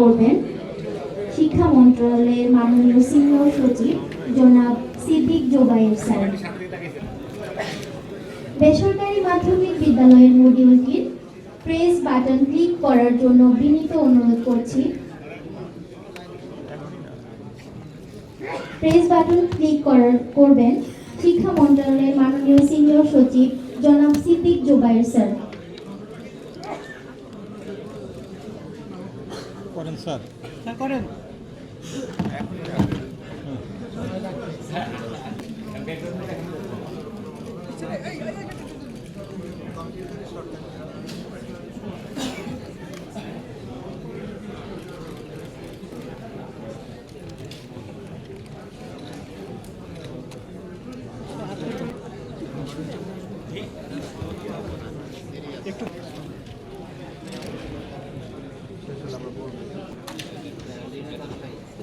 করবেন। শিক্ষা মন্ত্রণালয়ের মাননীয় সিনিয়র সচিব জনাব সিদ্দিক জোবায়ের স্যার। বেসরকারি মাধ্যমিক বিদ্যালয়ের মডিউলটির প্রেস বাটন ক্লিক করার জন্য বিনীত অনুরোধ করছি। প্রেস বাটন ক্লিক করার, করবেন। শিক্ষা মন্ত্রণালয়ের মাননীয় সিনিয়র সচিব জনাব সিদ্দিক জোবায়ের স্যার। করেন স্যার। করেন। একটু